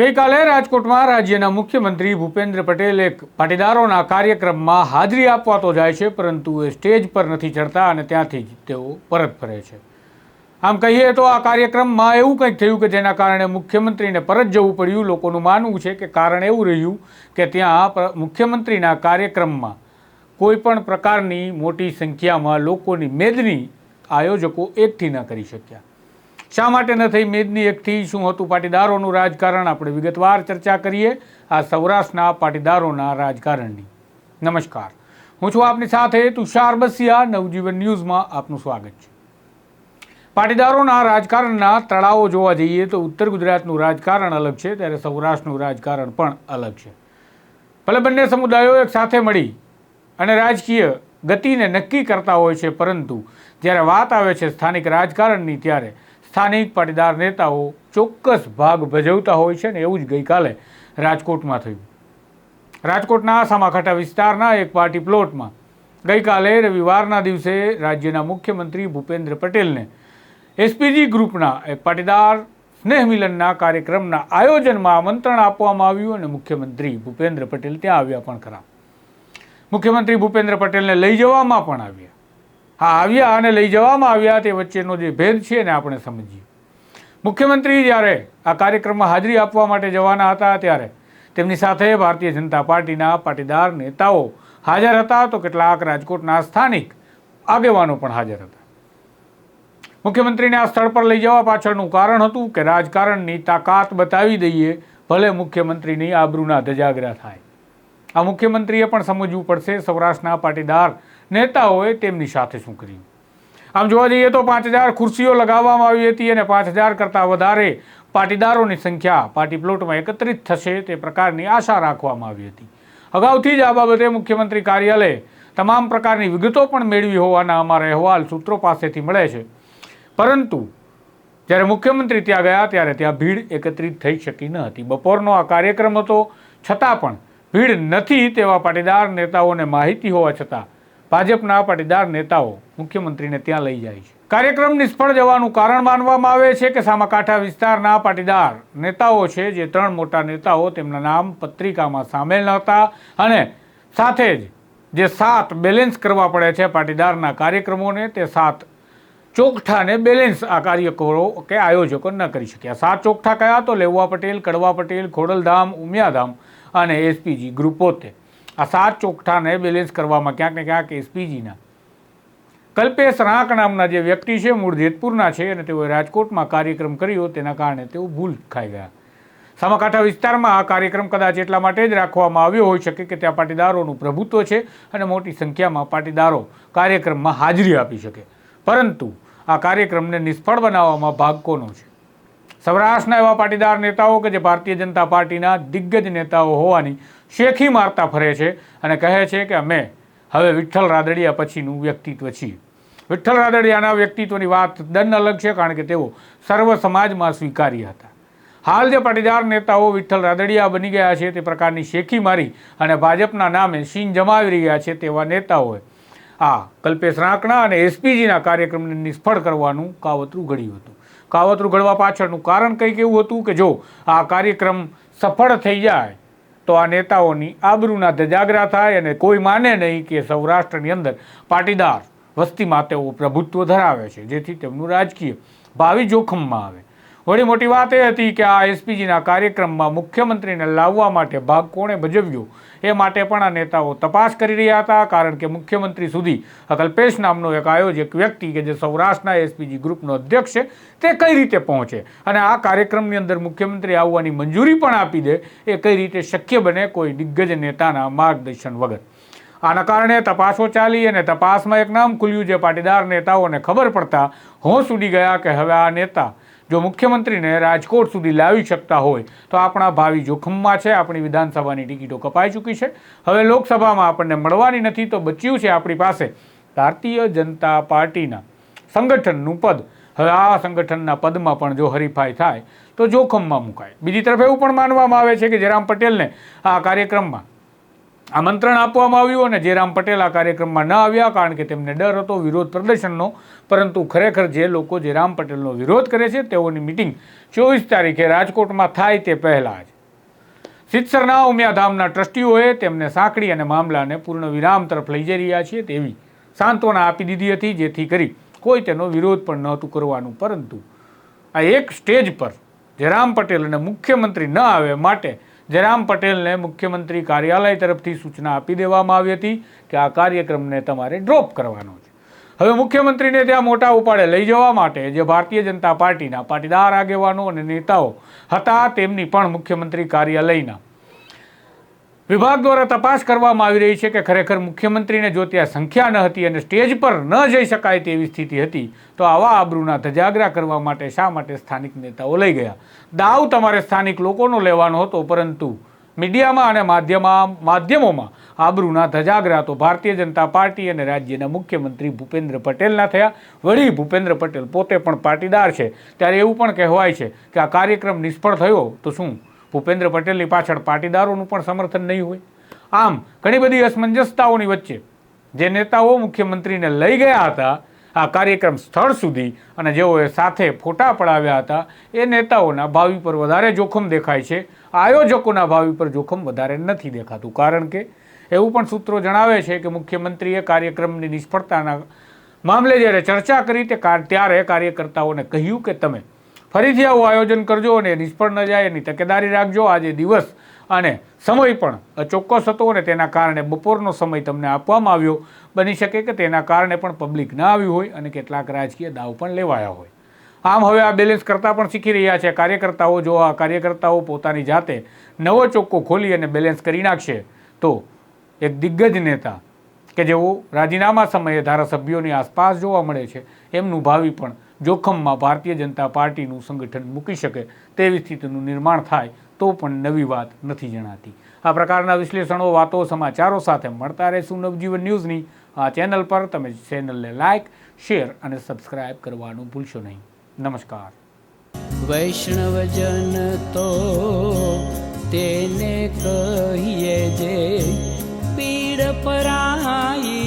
ગઈકાલે રાજકોટમાં રાજ્યના મુખ્યમંત્રી ભૂપેન્દ્ર પટેલ એક પાટીદારોના કાર્યક્રમમાં હાજરી આપવા તો જાય છે, પરંતુ એ સ્ટેજ પર નથી ચડતા અને ત્યાંથી જ તેઓ પરત ફરે છે. આમ કહીએ તો આ કાર્યક્રમમાં એવું કંઈક થયું કે જેના કારણે મુખ્યમંત્રીને પરત જવું પડ્યું. લોકોનું માનવું છે કે કારણ એવું રહ્યું કે ત્યાં મુખ્યમંત્રીના કાર્યક્રમમાં કોઈપણ પ્રકારની મોટી સંખ્યામાં લોકોની મેદની આયોજકો એકઠી ન કરી શક્યા. શા માટે ન થઈ મેદની એકઠી? શું હતું પાટીદારોનું રાજકારણ? આપણે વિગતવાર ચર્ચા કરીએ. આ સૌરાષ્ટ્રના પાટીદારોના રાજકારણની. નમસ્કાર. હું છું આપની સાથે તુષાર બસિયા. નવજીવન ન્યૂઝમાં આપનું સ્વાગત છે. પાટીદારોના રાજકારણના તળાવો જોવા જઈએ તો ઉત્તર ગુજરાતનું રાજકારણ અલગ છે, ત્યારે સૌરાષ્ટ્રનું રાજકારણ પણ અલગ છે. ભલે બંને સમુદાયો એક સાથે મળી અને રાજકીય ગતિને નક્કી કરતા હોય છે, પરંતુ જ્યારે વાત આવે છે સ્થાનિક રાજકારણની, ત્યારે સ્થાનિક પાટીદાર નેતાઓ ચોક્કસ ભાગ ભજવતા હોય છે ને એવું જ ગઈકાલે રાજકોટમાં થયું. રાજકોટના સામાખાટા વિસ્તારના એક પાર્ટી પ્લોટમાં ગઈકાલે રવિવારના દિવસે રાજ્યના મુખ્યમંત્રી ભૂપેન્દ્ર પટેલને એસપીજી ગ્રુપના એક પાટીદાર સ્નેહ મિલનના કાર્યક્રમના આયોજનમાં આમંત્રણ આપવામાં આવ્યું અને મુખ્યમંત્રી ભૂપેન્દ્ર પટેલ ત્યાં આવ્યા પણ ખરા. મુખ્યમંત્રી ભૂપેન્દ્ર પટેલને લઈ જવામાં પણ આવ્યા. હા, આવ્યા અને લઈ જવામાં આવ્યા તે વચ્ચેનો જે ભેદ છે ને આપણે સમજીએ. મુખ્યમંત્રી જ્યારે આ કાર્યક્રમમાં હાજરી આપવા માટે જવાના હતા ત્યારે તેમની સાથે ભારતીય જનતા પાર્ટીના પાટીદાર નેતાઓ હાજર હતા તો કેટલાક રાજકોટના સ્થાનિક આગેવાનો પણ હાજર હતા. મુખ્યમંત્રીને આ સ્થળ પર લઈ જવા પાછળનું કારણ હતું કે રાજકારણની તાકાત બતાવી દઈએ, ભલે મુખ્યમંત્રીની આબરૂના ધજાગરા થાય. આ મુખ્યમંત્રીએ પણ સમજવું પડશે સૌરાષ્ટ્રના પાટીદાર નેતાઓએ તેમની સાથે શું કર્યું? આમ જોવા જઈએ તો પાંચ હજાર ખુરશીઓ લગાવવામાં આવી હતી અને પાંચ હજાર કરતાં વધારે પાટીદારોની સંખ્યા પાર્ટી પ્લોટમાં એકત્રિત થશે તે પ્રકારની આશા રાખવામાં આવી હતી. અગાઉથી જ આ બાબતે મુખ્યમંત્રી કાર્યાલયે તમામ પ્રકારની વિગતો પણ મેળવી હોવાના અમારા અહેવાલ સૂત્રો પાસેથી મળે છે. પરંતુ જ્યારે મુખ્યમંત્રી ત્યાં ગયા ત્યારે ત્યાં ભીડ એકત્રિત થઈ શકી ન હતી. બપોરનો આ કાર્યક્રમ હતો. છતાં પણ ભીડ નથી તેવા પાટીદાર નેતાઓને માહિતી હોવા છતાં ભાજપના પાટીદાર નેતાઓ મુખ્યમંત્રીને ત્યાં લઈ જાય છે. કાર્યક્રમ નિષ્ફળ જવાનું કારણ માનવામાં આવે છે કે સામાકાંઠા વિસ્તારના પાટીદાર નેતાઓ છે, જે ત્રણ મોટા નેતાઓ તેમના નામ પત્રિકામાં સામેલ નહોતા અને સાથે જ જે સાત બેલેન્સ કરવા પડે છે પાટીદારના કાર્યક્રમોને, તે સાત ચોકઠાને બેલેન્સ આ કાર્યકરો કે આયોજકો ન કરી શક્યા. સાત ચોકઠા કયા? તો લેવા પટેલ, કડવા પટેલ, ખોડલધામ, ઉમિયાધામ અને એસપીજી ગ્રુપ પોતે આ સાત ચોકઠાને બેલેન્સ કરવામાં ક્યાંક ને ક્યાંક એસપીજીના કલ્પેશ રાંક નામના જે વ્યક્તિ છે મૂળ જેતપુરના છે અને તેઓએ રાજકોટમાં કાર્યક્રમ કર્યો, તેના કારણે તેઓ ભૂલ ખાઈ ગયા. સામાકાંઠા વિસ્તારમાં આ કાર્યક્રમ કદાચ એટલા માટે જ રાખવામાં આવ્યો હોઈ શકે કે ત્યાં પાટીદારોનું પ્રભુત્વ છે અને મોટી સંખ્યામાં પાટીદારો કાર્યક્રમમાં હાજરી આપી શકે. પરંતુ આ કાર્યક્રમને નિષ્ફળ બનાવવામાં ભાગ કોનો છે? સૌરાષ્ટ્રના એવા પાટીદાર નેતાઓ કે જે ભારતીય જનતા પાર્ટીના દિગ્ગજ નેતાઓ હોવાની શેખી મારતા ફરે છે અને કહે છે કે અમે હવે વિઠ્ઠલ રાદડિયા પછીનું વ્યક્તિત્વ છીએ. વિઠ્ઠલ રાદડિયાના વ્યક્તિત્વની વાત દન અલગ છે કારણ કે તેઓ સર્વ સમાજમાં સ્વીકાર્ય હતા. હાલ જે પાટીદાર નેતાઓ વિઠ્ઠલ રાદડિયા બની ગયા છે તે પ્રકારની શેખી મારી અને ભાજપના નામે સીન જમાવી રહ્યા છે તેવા નેતાઓએ આ કલ્પેશ રાંકણા અને એસપીજીના કાર્યક્રમને નિષ્ફળ કરવાનું કાવતરું ઘડ્યું હતું. કાવતરું ઘડવા પાછળનું કારણ કંઈક એવું હતું કે જો આ કાર્યક્રમ સફળ થઈ જાય, તો આ નેતાઓની આબરૂના ધજાગરા થાય અને કોઈ માને નહીં કે સૌરાષ્ટ્રની અંદર પાટીદાર વસ્તીમાં તેઓ પ્રભુત્વ ધરાવે છે, જેથી તેમનું રાજકીય ભાવિ જોખમમાં આવે. વળી મોટી વાત એ હતી કે આ એસપીજીના કાર્યક્રમમાં મુખ્યમંત્રીને લાવવા માટે ભાગ કોણે ભજવ્યો? એ માટે પણ આ નેતાઓ તપાસ કરી રહ્યા હતા, કારણ કે મુખ્યમંત્રી સુધી અકલ્પેશ કલ્પેશ નામનો એક આયોજક વ્યક્તિ કે જે સૌરાષ્ટ્રના એસપીજી ગ્રુપનો અધ્યક્ષ છે, તે કઈ રીતે પહોંચે? અને આ કાર્યક્રમની અંદર મુખ્યમંત્રી આવવાની મંજૂરી પણ આપી દે, એ કઈ રીતે શક્ય બને કોઈ દિગ્ગજ નેતાના માર્ગદર્શન વગર. આના કારણે તપાસો ચાલી અને તપાસમાં એક નામ ખુલ્યું, જે પાટીદાર નેતાઓને ખબર પડતા હોશ ઉડી ગયા કે હવે આ નેતા જો મુખ્યમંત્રીને રાજકોટ સુધી લાવી શકતા હોય, તો આપણા ભાવિ જોખમમાં છે. આપણી વિધાનસભાની ટિકિટો કપાઈ ચૂકી છે. હવે લોકસભામાં આપણને મળવાની નથી, તો બચ્યું છે આપણી પાસે ભારતીય જનતા પાર્ટીના સંગઠનનું પદ. હવે આ સંગઠનના પદમાં પણ જો હરીફાઈ થાય, તો જોખમમાં મુકાય. બીજી તરફ એવું પણ માનવામાં આવે છે કે જયરામ પટેલને આ કાર્યક્રમમાં આમંત્રણ આપવામાં આવ્યું અને જયરામ પટેલ આ કાર્યક્રમમાં ન આવ્યા કારણ કે તેમને ડર હતો વિરોધ પ્રદર્શનનો. પરંતુ ખરેખર જે લોકો જયરામ પટેલનો વિરોધ કરે છે તેઓની મિટિંગ ચોવીસ તારીખે રાજકોટમાં થાય તે પહેલાં જ. સિત્સરના ઉમિયાધામના ટ્રસ્ટીઓએ તેમને સાંકળી અને મામલાને પૂર્ણ વિરામ તરફ લઈ જઈ રહ્યા છીએ તેવી સાંત્વના આપી દીધી હતી, જેથી કરી કોઈ તેનો વિરોધ પણ નહોતું કરવાનું. પરંતુ આ એક સ્ટેજ પર જયરામ પટેલ અને મુખ્યમંત્રી ન આવે માટે જયરામ પટેલને મુખ્યમંત્રી કાર્યાલય તરફથી સૂચના આપી દેવામાં આવી હતી કે આ કાર્યક્રમને તમારે ડ્રોપ કરવાનો છે. હવે મુખ્યમંત્રીને ત્યાં મોટા ઉપાડે લઈ જવા માટે જે ભારતીય જનતા પાર્ટીના પાટીદાર આગેવાનો અને નેતાઓ હતા, તેમની પણ મુખ્યમંત્રી કાર્યાલયના વિભાગ દ્વારા તપાસ કરવામાં આવી રહી છે કે ખરેખર મુખ્યમંત્રીને જો ત્યાં સંખ્યા ન હતી અને સ્ટેજ પર ન જઈ શકાય તેવી સ્થિતિ હતી, તો આવા આબરૂના ધજાગરા કરવા માટે શા માટે સ્થાનિક નેતાઓ લઈ ગયા? દાવ તમારે સ્થાનિક લોકોનો લેવાનો હતો, પરંતુ મીડિયામાં અને માધ્યમાં, માધ્યમોમાં આબરૂના ધજાગરા તો ભારતીય જનતા પાર્ટી અને રાજ્યના મુખ્યમંત્રી ભૂપેન્દ્ર પટેલના થયા. વળી ભૂપેન્દ્ર પટેલ પોતે પણ પાટીદાર છે. ત્યારે એવું પણ કહેવાય છે કે આ કાર્યક્રમ નિષ્ફળ થયો તો શું? ભૂપેન્દ્ર પટેલની પાછળ પાટીદારોનું પણ સમર્થન નહીં હોય. આમ, ઘણી બધી અસમંજસતાઓની વચ્ચે જે નેતાઓ મુખ્યમંત્રીને લઈ ગયા હતા, આ કાર્યક્રમ સ્થળ સુધી અને જેઓએ સાથે ફોટા પડાવ્યા હતા, એ નેતાઓના ભાવિ પર વધારે જોખમ દેખાય છે. આયોજકોના ભાવિ પર જોખમ વધારે નથી દેખાતું. કારણ કે એવું પણ સૂત્રો જણાવે છે કે મુખ્યમંત્રીએ કાર્યક્રમની નિષ્ફળતાના મામલે જ્યારે ચર્ચા કરી તે ત્યારે કાર્યકર્તાઓને કહ્યું કે તમે ફરીથી આવું આયોજન કરજો અને નિષ્ફળ ન જાય એની તકેદારી રાખજો. આજે દિવસ અને સમય પણ ચોક્કસ હતો અને તેના કારણે બપોરનો સમય તમને આપવામાં આવ્યો. બની શકે કે તેના કારણે પણ પબ્લિક ના આવ્યું હોય અને કેટલાક રાજકીય દાવ પણ લેવાયા હોય. આમ હવે આ બેલેન્સ કરતાં પણ શીખી રહ્યા છે. કાર્યકર્તાઓ જો આ કાર્યકર્તાઓ પોતાની જાતે નવો ચોખ્ખો ખોલી અને બેલેન્સ કરી નાખશે, તો એક દિગ્ગજ નેતા કે જેઓ રાજીનામા સમયે ધારાસભ્યોની આસપાસ જોવા મળે છે, એમનું ભાવિ પણ જોખમમાં ભારતીય જનતા પાર્ટીનું સંગઠન મૂકી શકે તેવી સ્થિતિનું નિર્માણ થાય તો પણ નવી વાત નથી જણાતી. આ પ્રકારના વિશ્લેષણો, વાતો, સમાચારો સાથે મળતા રહેશું નવજીવન ન્યૂઝની. આ ચેનલ પર તમે ચેનલને લાઇક શેર અને સબસ્ક્રાઇબ કરવાનું ભૂલશો નહીં. નમસ્કાર. વૈષ્ણવજન તો તેને કહીએ જે પીડ પરાઈ